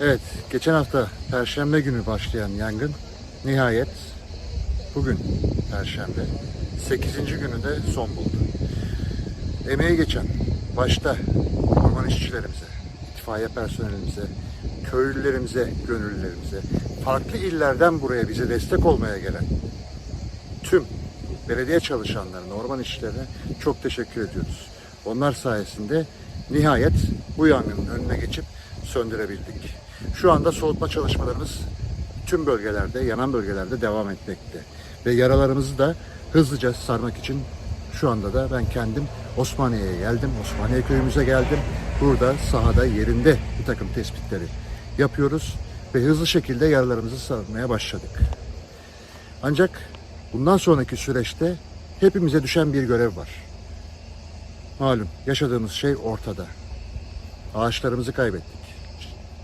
Evet, geçen hafta Perşembe günü başlayan yangın nihayet bugün Perşembe 8. günü de son buldu. Emeği geçen başta orman işçilerimize, itfaiye personelimize, köylülerimize, gönüllülerimize, farklı illerden buraya bize destek olmaya gelen tüm belediye çalışanlarına, orman işçilerine çok teşekkür ediyoruz. Onlar sayesinde nihayet bu yangının önüne geçip söndürebildik. Şu anda soğutma çalışmalarımız tüm bölgelerde, yanan bölgelerde devam etmekte. Ve yaralarımızı da hızlıca sarmak için şu anda da ben kendim Osmaniye'ye geldim. Osmaniye köyümüze geldim. Burada sahada yerinde bir takım tespitleri yapıyoruz ve hızlı şekilde yaralarımızı sarmaya başladık. Ancak bundan sonraki süreçte hepimize düşen bir görev var. Malum yaşadığımız şey ortada. Ağaçlarımızı kaybettik.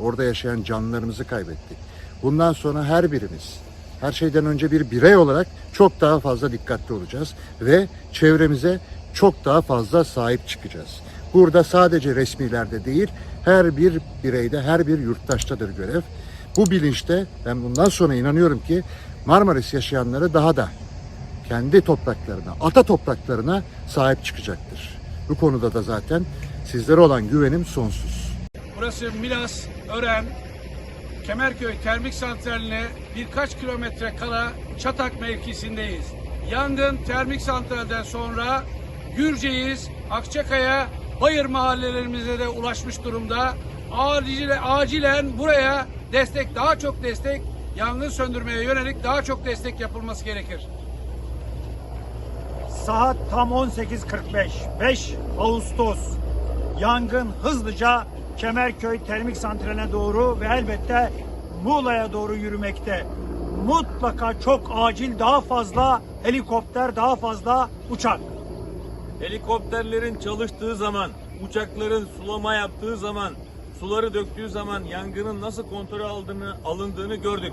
Orada yaşayan canlılarımızı kaybettik. Bundan sonra her birimiz, her şeyden önce bir birey olarak çok daha fazla dikkatli olacağız ve çevremize çok daha fazla sahip çıkacağız. Burada sadece resmilerde değil, her bir bireyde, her bir yurttaştadır görev. Bu bilinçte ben bundan sonra inanıyorum ki Marmaris yaşayanları daha da kendi topraklarına, ata topraklarına sahip çıkacaktır. Bu konuda da zaten sizlere olan güvenim sonsuz. Burası Milas, Ören, Kemerköy Termik Santrali'ne birkaç kilometre kala Çatak mevkisindeyiz. Yangın termik santralden sonra Gürceğiz, Akçakaya, Bayır mahallelerimize de ulaşmış durumda. Acile, acilen buraya destek, daha çok destek, yangın söndürmeye yönelik daha çok destek yapılması gerekir. Saat tam 18.45. 5 Ağustos. Yangın hızlıca Kemerköy Termik Santrali'ne doğru ve elbette Muğla'ya doğru yürümekte. Mutlaka çok acil daha fazla helikopter, daha fazla uçak. Helikopterlerin çalıştığı zaman, uçakların sulama yaptığı zaman, suları döktüğü zaman yangının nasıl kontrol aldığını, alındığını gördük.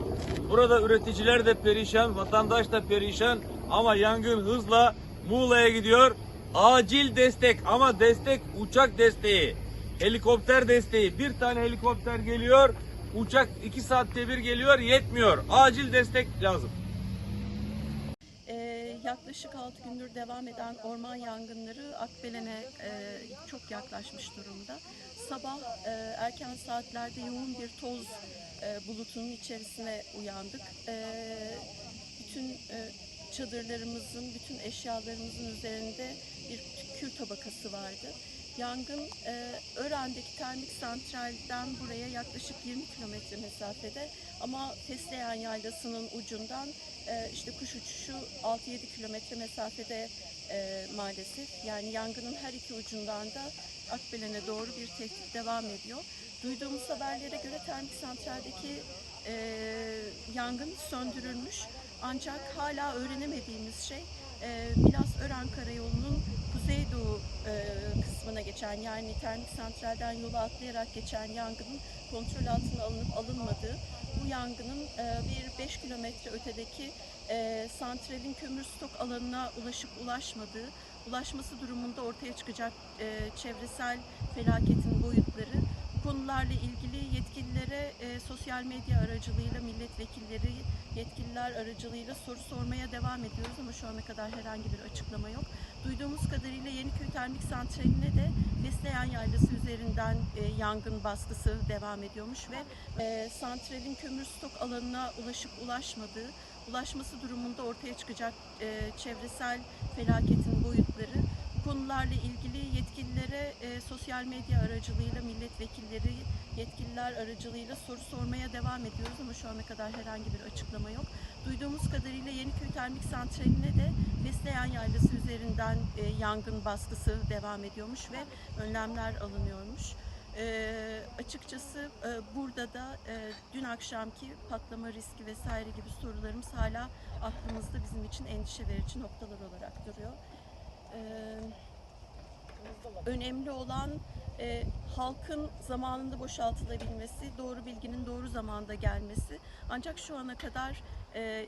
Burada üreticiler de perişan, vatandaş da perişan ama yangın hızla Muğla'ya gidiyor. Acil destek ama destek uçak desteği, helikopter desteği. Bir tane helikopter geliyor, uçak iki saatte bir geliyor yetmiyor. Acil destek lazım. Ee, yaklaşık 6 gündür devam eden orman yangınları Akbelen'e e, çok yaklaşmış durumda. Sabah e, erken saatlerde yoğun bir toz e, bulutunun içerisine uyandık. E, bütün e, çadırlarımızın, bütün eşyalarımızın üzerinde bir kül tabakası vardı. Yangın e, Ören'deki termik santralden buraya yaklaşık 20 kilometre mesafede ama Fesleğen Yaylası'nın ucundan e, işte kuş uçuşu 6-7 kilometre mesafede e, maalesef. Yani yangının her iki ucundan da Akbelen'e doğru bir tehdit devam ediyor. Duyduğumuz haberlere göre termik santraldeki e, yangın söndürülmüş. Ancak hala öğrenemediğimiz şey e, Milas Ören Karayolu'nun kuzeydoğu e, kısmına geçen yani termik santralden yola atlayarak geçen yangının kontrol altına alınıp alınmadığı bu yangının e, bir 5 kilometre ötedeki e, santralin kömür stok alanına ulaşıp ulaşmadığı, ulaşması durumunda ortaya çıkacak e, çevresel felaketin boyutları, konularla ilgili yetkililere e, sosyal medya aracılığıyla milletvekilleri, yetkililer aracılığıyla soru sormaya devam ediyoruz ama şu ana kadar herhangi bir açıklama yok. Duyduğumuz kadarıyla Yeniköy Termik Santrali'ne de Fesleğen Yaylası üzerinden e, yangın baskısı devam ediyormuş ve e, santralin kömür stok alanına ulaşıp ulaşmadığı, ulaşması durumunda ortaya çıkacak e, çevresel felaketin boyutları, bu konularla ilgili yetkililere e, sosyal medya aracılığıyla milletvekilleri, yetkililer aracılığıyla soru sormaya devam ediyoruz ama şu ana kadar herhangi bir açıklama yok. Duyduğumuz kadarıyla Yeniköy Termik Santrali'ne de Fesleğen Yaylası üzerinden e, yangın baskısı devam ediyormuş ve önlemler alınıyormuş. E, açıkçası e, burada da e, dün akşamki patlama riski vesaire gibi sorularımız hala aklımızda bizim için endişe verici noktalar olarak duruyor. Önemli olan e, halkın zamanında boşaltılabilmesi, doğru bilginin doğru zamanda gelmesi. Ancak şu ana kadar e,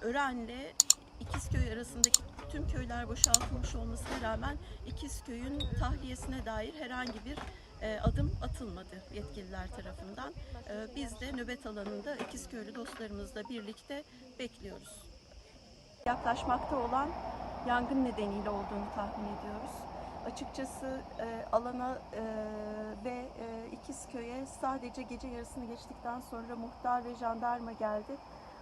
Ören'le İkizköy arasındaki tüm köyler boşaltılmış olmasına rağmen İkizköy'ün tahliyesine dair herhangi bir e, adım atılmadı yetkililer tarafından. E, biz de nöbet alanında İkizköylü dostlarımızla birlikte bekliyoruz. Yaklaşmakta olan yangın nedeniyle olduğunu tahmin ediyoruz. Açıkçası e, alana e, ve e, İkizköy'e sadece gece yarısını geçtikten sonra muhtar ve jandarma geldi.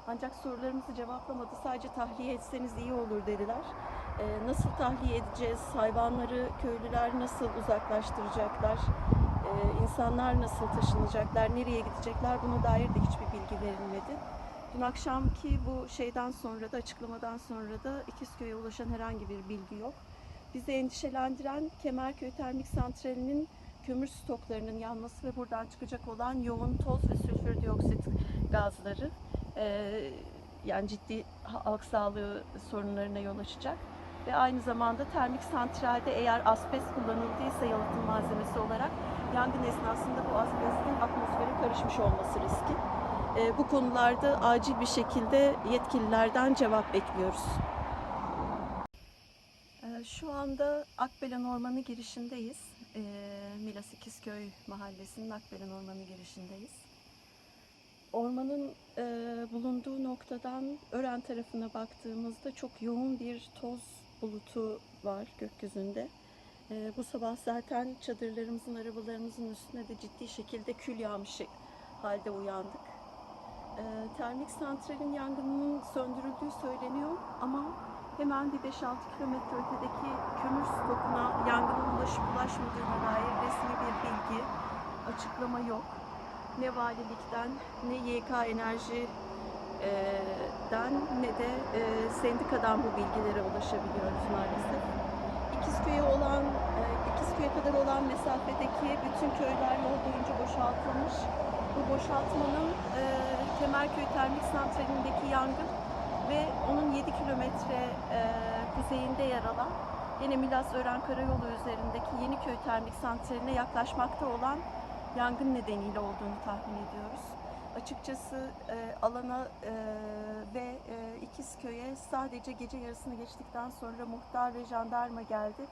Ancak sorularımızı cevaplamadı. Sadece tahliye etseniz iyi olur dediler. E, nasıl tahliye edeceğiz? Hayvanları köylüler nasıl uzaklaştıracaklar? E, insanlar nasıl taşınacaklar? Nereye gidecekler? Buna dair de hiçbir bilgi verilmedi. Dün akşamki bu şeyden sonra da açıklamadan sonra da İkizköy'e ulaşan herhangi bir bilgi yok. Bizi endişelendiren Kemerköy Termik Santrali'nin kömür stoklarının yanması ve buradan çıkacak olan yoğun toz ve sülfür dioksit gazları Ee, yani ciddi halk sağlığı sorunlarına yol açacak. Ve aynı zamanda termik santralde eğer asbest kullanıldıysa yalıtım malzemesi olarak yangın esnasında bu asbestin atmosfere karışmış olması riski. Ee, bu konularda acil bir şekilde yetkililerden cevap bekliyoruz. Ee, Şu anda Akbelen Ormanı girişindeyiz. Ee, Milas İkizköy Mahallesi'nin Akbelen Ormanı girişindeyiz. Ormanın e, bulunduğu noktadan Ören tarafına baktığımızda çok yoğun bir toz bulutu var gökyüzünde. E, bu sabah zaten çadırlarımızın, arabalarımızın üstüne de ciddi şekilde kül yağmış halde uyandık. E, termik santralin yangınının söndürüldüğü söyleniyor ama hemen bir 5-6 kilometre ötedeki kömür stokuna yangının ulaşıp ulaşmadığına dair resmi bir bilgi, açıklama yok. Ne valilikten ne YK Enerji'den ne de e, sendikadan bu bilgilere ulaşabiliyoruz maalesef. İkizköy'e olan, İkizköy'e kadar olan mesafedeki bütün köyler yol boyunca boşaltılmış. Bu boşaltmanın e, Kemerköy Termik Santrali'ndeki yangın ve onun 7 kilometre e, kuzeyinde yer alan yine Milas-Ören Karayolu üzerindeki Yeniköy Termik Santrali'ne yaklaşmakta olan yangın nedeniyle olduğunu tahmin ediyoruz. Açıkçası e, alana e, ve e, İkizköy'e sadece gece yarısını geçtikten sonra muhtar ve jandarma geldi.